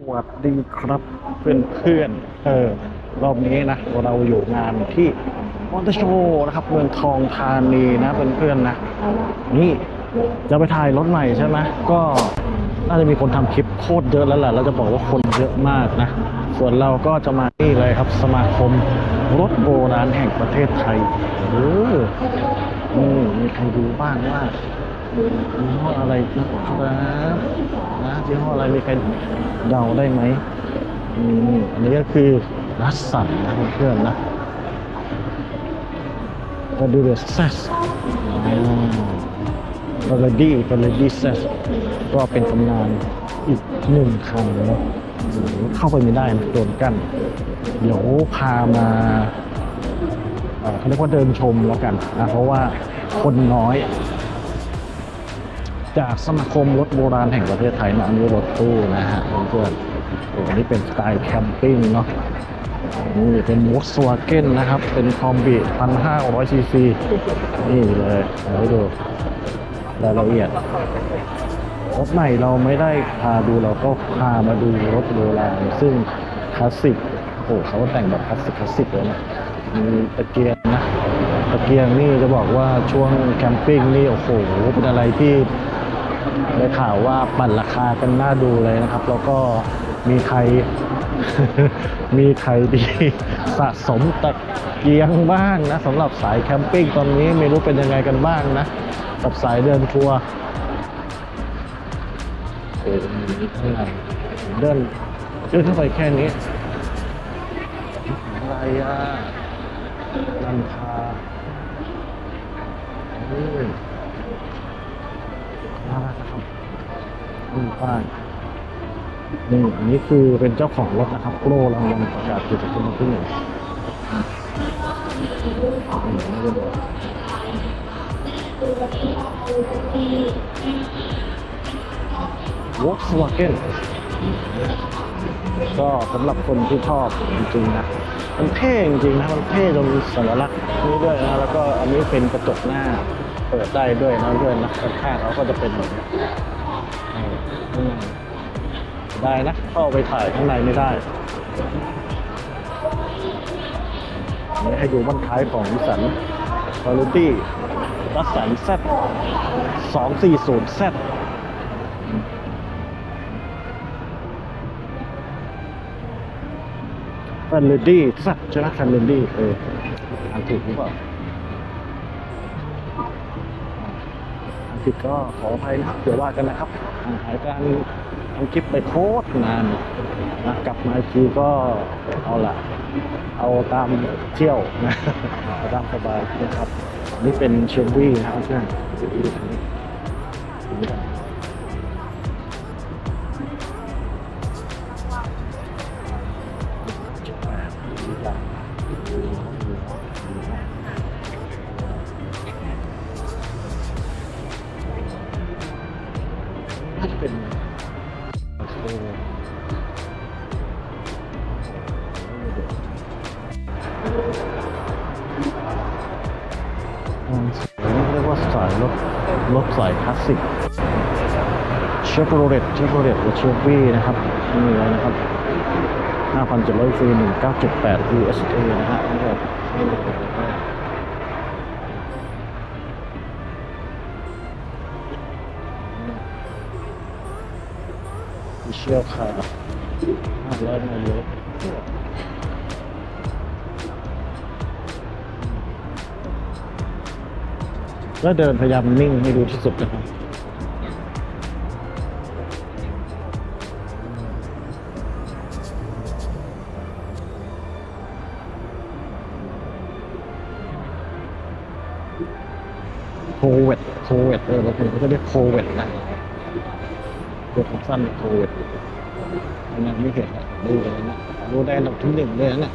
สวัสดีครับเพื่อนเพื่อนๆเออรอบนี้นะเราอยู่งานที่มอเตโชนะครับ เมืองทองธานีนะเพื่อนเพื่อนๆนะ นี่จะไปถ่ายรถใหม่ใช่ไหมก็น่าจะมีคนทำคลิปโคตรเยอะแล้วแหละเราจะบอกว่าคนเยอะมากนะ ส่วนเราก็จะมานี่เลยครับสมาคมรถโบราณแห่งประเทศไทยเออมีใครดูบ้างว่า ยี่ห้ออะไรนะครับนะยี่ห้ออะไรมีใครเดาได้ไหมอืมอันนี้ก็คือรัสสันนะเพื่อนๆนะก็ดูเดซสฟาร์ดี้ฟาร์ดี้เซสก็เป็นตำนานอีกหนึ่งคันนะเข้าไปไม่ได้นะโดนกั้นเดี๋ยวพามาเขาเรียกว่าเดินชมแล้วกันนะเพราะว่าคนน้อย จากสมาคมรถโบราณแห่งประเทศไทยนะอันนี้รถตู้นะฮะเพื่อนๆโอ้โหนี่เป็นสไตล์แคมปิ้งเนาะนี่เป็นวอสวาเก้นนะครับ เป็นคอมบี1,500ซีซีนี่เลยเอาให้ดูรายละเอียดรถใหม่เราไม่ได้พาดูเราก็พามาดูรถโบราณซึ่งคลาสสิกโอ้โหเขาแต่งแบบคลาสสิกคลาสสิกเลยนะมีตะเกียงนะตะเกียงนี่จะบอกว่าช่วงแคมปิ้งนี่โอ้โหเป็นอะไรที่ ได้ข่าวว่าปั่นราคากันน่าดูเลยนะครับ แล้วก็มีใคร มีใครที่สะสมตะเกียงบ้างนะสำหรับสายแคมปิ้งตอนนี้ไม่รู้เป็นยังไงกันบ้างนะ กับสายเดินทัวร์เออมีข้างในเดินเดินเข้าไปแค่นี้อะไรอะลันคาอืม น่ารักนะครับนี่ป้ายนี่อันนี้คือเป็นเจ้าของรถนะครับโปรรางวัลประกาศเกียรติคุณที่หนึ่งนี่ไม่ได้บอกวอล์กสวาเกนก็สำหรับคนที่ชอบจริงๆนะ มันเท่จริงๆนะ มันเท่จนมีสัญลักษณ์นี้ด้วยนะ แล้วก็อันนี้เป็นกระจกหน้า เปิดได้ด้วยนะเพื่อนนะข้างๆเขาก็จะเป็นแบบนี้เออข้างในได้นะเข้าไปถ่ายข้างในไม่ได้นนี้ให้ดูบ้านท้ายของวิสันวารุตี้วัสันแซสองสี่ศูนย์แซแฟนเลดี้แซใช่ไหมแฟนเลดี้เอออ่านถูกหรือเปล่า ผิดก็ขออภัยนะครับเดี๋ยวว่ากันนะครับอ่าหายการทำคลิปไปโคตรนานนะกลับมาคีกทีก็เอาละเอาตามเที่ยวนะตามสบายนะครับ นี่เป็นเชมวี่นะครับเพื่อน เรียกว่าสายรถรถสายคลาสสิกเชฟโรเลตเชฟโรเลตหรือเชฟวี่นะครับนี่เลยนะครับ5,700ฟรี1978 USA นะฮะนี่แบบเชี่ยวขา500มาเยอะ ก็เดินพยายามนิ่งให้ดูที่สุดนะครับโควิดโควิดเออบางคนเขาจะเรียกโควิดนะเรียกสั้นโควิดอันนั้นไม่เห็นอะดูเลยนะดูได้อันดับที่หนึ่งเลยนะ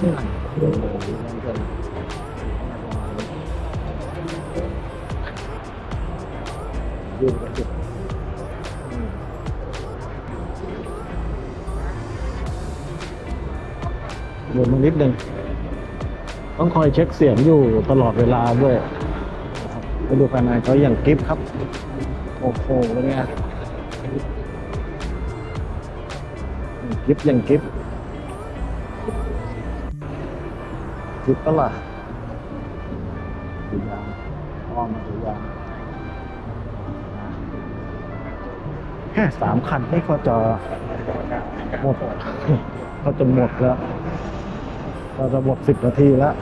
เนี่ยนี่ดูเลยนั่นกันดูกันสิอืมเดินมานิดนึงต้องคอยเช็คเสียงอยู่ตลอดเวลาด้วยไปดูภายในเขาอย่างกิฟครับ โอ้โหเป็นไงอย่างกิฟอย่างกิฟ ต์กิฟต์ก็ล่ะสียางอ้อมมาสียางแค่สามคันนี่ก็จะหมดก็จะหมดแล้วก็จะหมดสิบนาทีแล้ว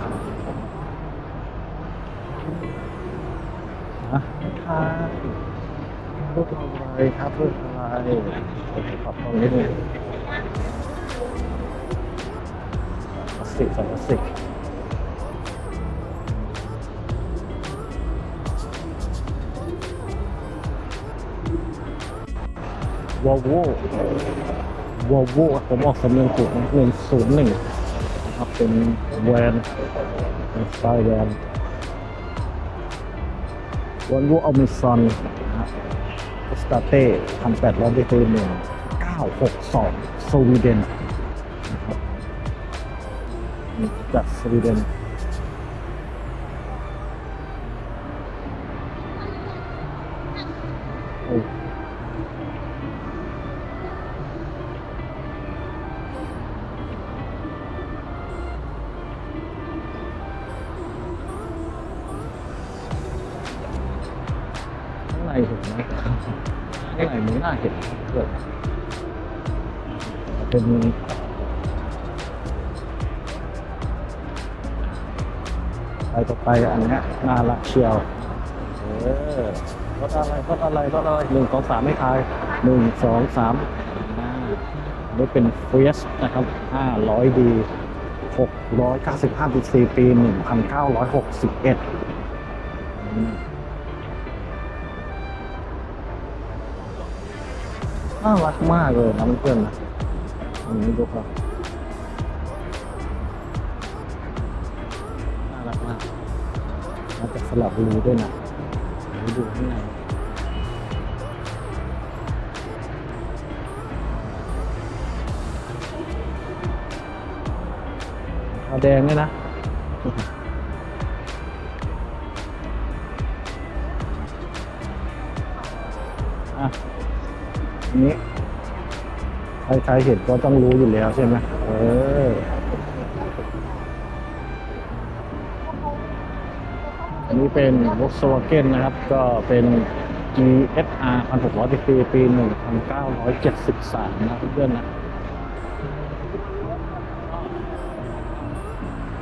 นะค่ะรูปอะไรครับรูปอะไรขอบตรงนี้เลยพลาสติกใส่พลาสติก วอลโว่วอลโว่ผมออกสำเนียงถูกนะหนึ่งศูนย์หนึ่งครับเป็นแวนสไตล์แวนวอลโว่อเมซอนนะครับสตาเต้พันแปดร้อยดีกรีหนึ่งเก้าหกสองสวีเดนนะครับจากสวีเดน ในไม่น่าเห็นเกิดเป็นไปต่อไปอันเนี้ยน่ารักเชียวเออรถอะไรรถอะไรรถอะไรหนึ่งสองสามไม่ทายหนึ่งสองสามอ่าอันนี้เป็นเฟียสนะครับห้าร้อยดีหกร้อยเก้าสิบห้าปีสี่ปีหนึ่งพันเก้าร้อยหกสิบเอ็ด น่ารักมากเลยนะเพื่อนๆนะอันนี้ดูครับน่ารักมากมาจากสลับรีด้วยนะไปดูข้างในขาวแดงเนี่ยนะอะ อันนี้ใครๆเห็นก็ต้องรู้อยู่แล้วใช่ไหมเออ อันนี้เป็น Volkswagen นะครับ ก็เป็น GSR 1600 cc ปี 1973 นะเพื่อนๆนะ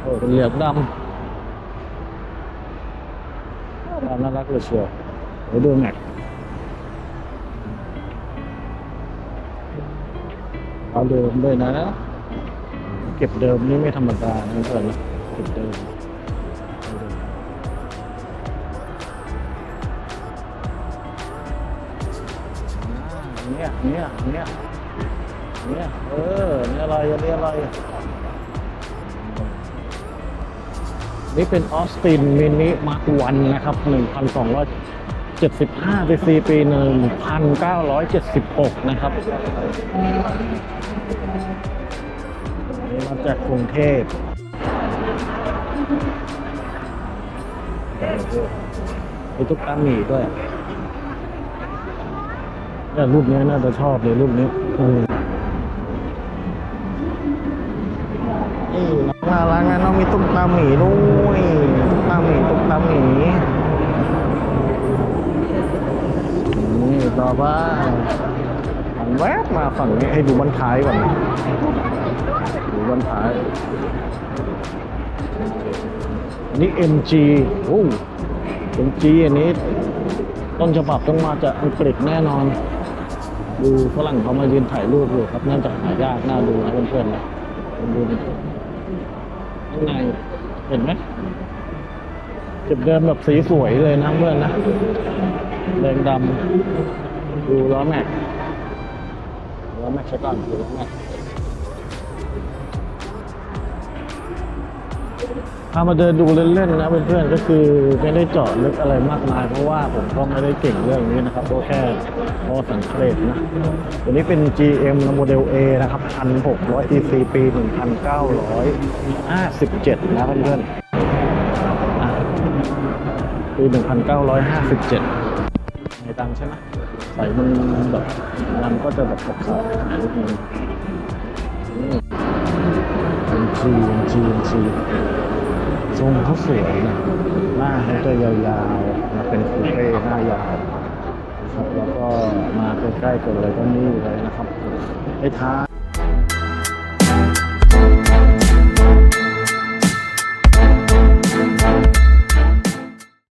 โอ้เป็นเหลืองดำดำน่ารักเลยเชียวเดี๋ยวดูแม็ก เอาเดิมด้วยนะ เก็บเดิมนี่ไม่ธรรมดานะเพื่อนเก็บเดิมเนี่ยเนี่ยเนี่ยเนี่ยเออนี่อะไรอันนี้อะไรนี่เป็นออสตินมินิมาร์ควันนะครับ 75 cc ปี1,976 นะครับนี่มาจากกรุงเทพมีตุ๊กตาหมีด้วยเนี่ยรูปนี้น่าจะชอบเลยรูปนี้อืมนี่น้องน่ารักนะน้องมีตุ๊กตาหมีด้วยตุ๊กตาหมีตุ๊กตาหมีนี่ต่อไปหันแวบมา ฝั่งนี้ให้ดูบันท้ายก่อนดูบันท้าย อันนี้ MG โอ้ MG อันนี้ ต้นฉบับต้องมาจากอังกฤษแน่นอน ดูฝรั่งเขามายืนถ่ายรูปอยู่ครับน่าจะหายากน่าดูนะเพื่อนๆนะดูข้างในเห็นไหมเก็บเดิมแบบสีสวยเลยนะเพื่อนนะแดงดำดูล้อแม็ก ล้อแม็กใช้ก่อนดูล้อแม็กพามาเดินดูเล่นๆนะเพื่อนๆก็คือไม่ได้เจาะลึกอะไรมากมายเพราะว่าผมก็ไม่ได้เก่งเรื่องนี้นะครับก็แค่พอสังเกตนะตัวนี้เป็น GM โมเดล A นะครับ1,600 cc ปี 1,957 นะเพื่อนๆปี 1957 ในตังใช่ไหมใส่มันแบบมันก็จะแบบขาวๆนิดนึงเป็นจีนจีนจีนทรงเขาสวยนะหน้าเขาจะยาวๆมาเป็นคูเป้หน้ายาวครับแล้วก็มาใกล้ๆกันเลยก็นี่เลยนะครับไอ้ท้า